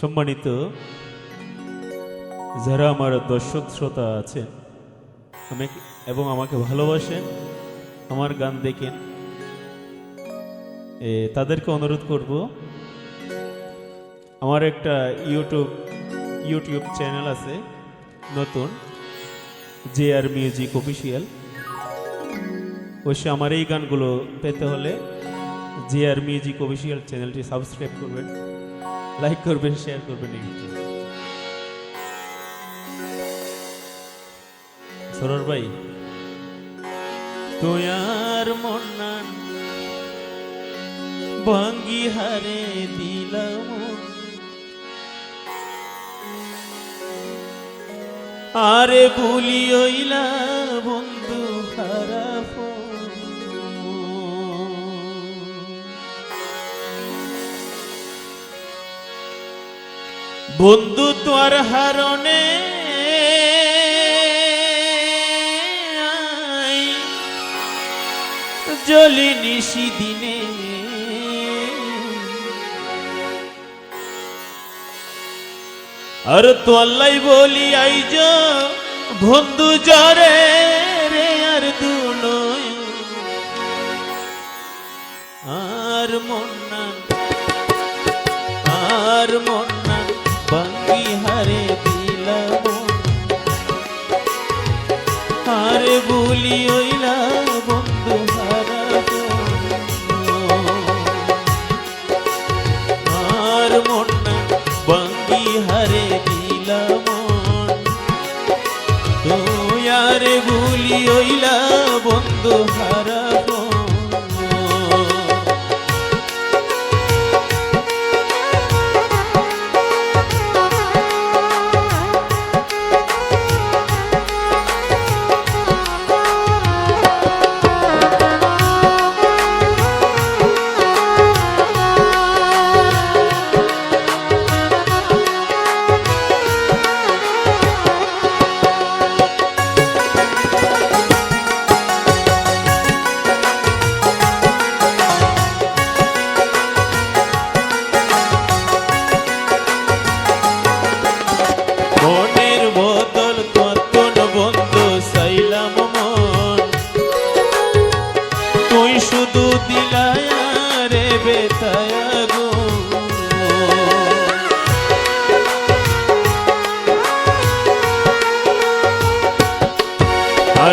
সম্মানিত যারা আমার দর্শক শ্রোতা আছেন, আমি এবং আমাকে ভালোবাসেন, আমার গান দেখেন তাদেরকে অনুরোধ করব, আমার একটা ইউটিউব ইউটিউব চ্যানেল আছে, নতুন, জে আর মিউজিক অফিসিয়াল। অবশ্যই আমার এই গানগুলো পেতে হলে জে আর মিউজিক অফিসিয়াল চ্যানেলটি সাবস্ক্রাইব করবেন। লাইক করবেন, শেয়ার করবেন সরোর ভাই তুই আর মন্নান ভাঙ্গি হারে দিলাম। আরে ভুলি ওইলা বন্ধু খারাপ বন্ধু তোর হারণে জলি নিশি দিনে। আর তোল্লাই বলি আইজ বন্ধু জরে রে, আর দুনয় আর মন্না আর মন্না হারে দিলাম। তুই আরে ভুলি হইলা বন্ধু হারাব।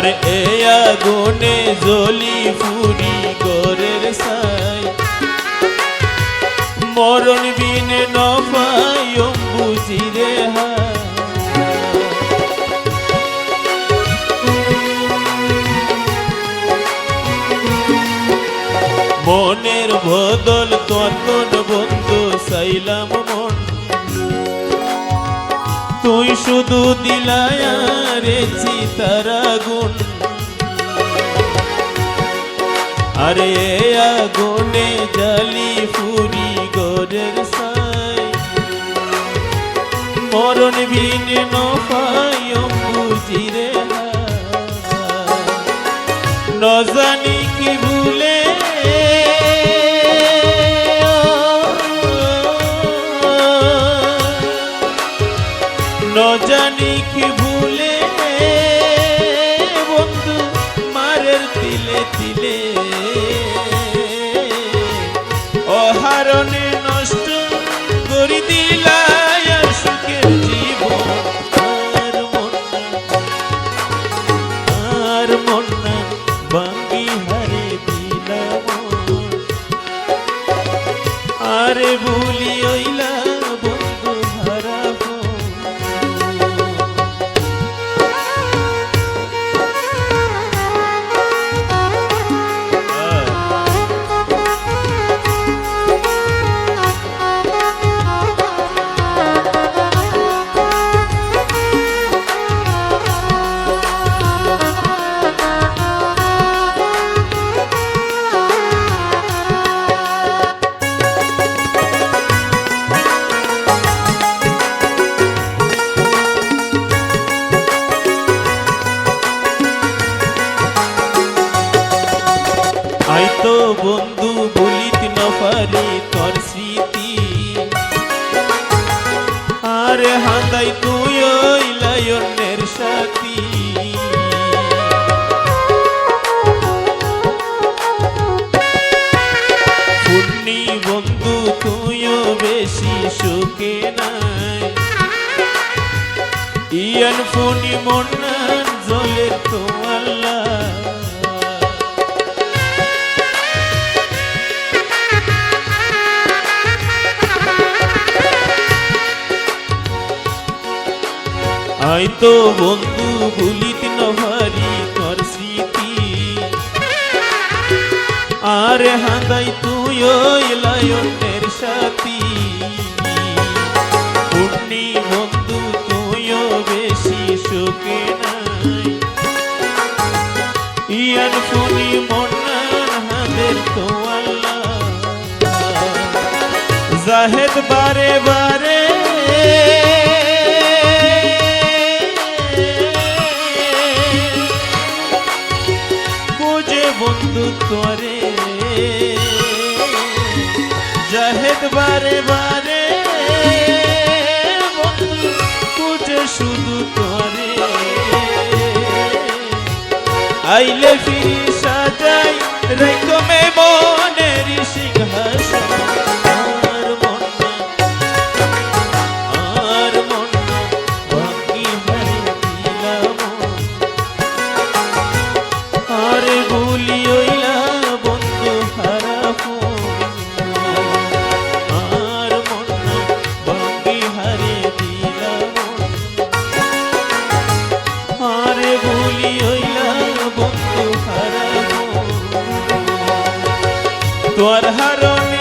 আর এ আগুনে জলি ফুরি গরের সাই মরণ বিনে নফাই বুঝি রে হায় মনের বদল ততন বন্ধু সাইলাম শুধু দিলায়ারে চিতারা গুণ। আরে আগুনে জালি ফুরি গোরের সাই মরণ বিন নফাই বন্ধু ভুলিত নফারে তোর স্মৃতি। আর হাঁদাই তুই ওই লায়নের সাথী। পূর্ণি বন্ধু ইয়ান ফোনি মন্নান জলে তোমাল্লা তো বন্ধু ভুলিত নভারি তোর স্মৃতি। আরে হাঁদাই তুই ওই লায়নের সাথী। পুণ্যি বন্ধু, তুইও বেশি সুখে নাই। আল্লাহ জাহেদ বারে বারে বন্ধু তোরে। জাহেদ বারে বারে, বন্ধু বুঝে শুধু তোরে। আইলে ফিরি সাজাই রেখমে মনের সিংহাসন। তোর হারণ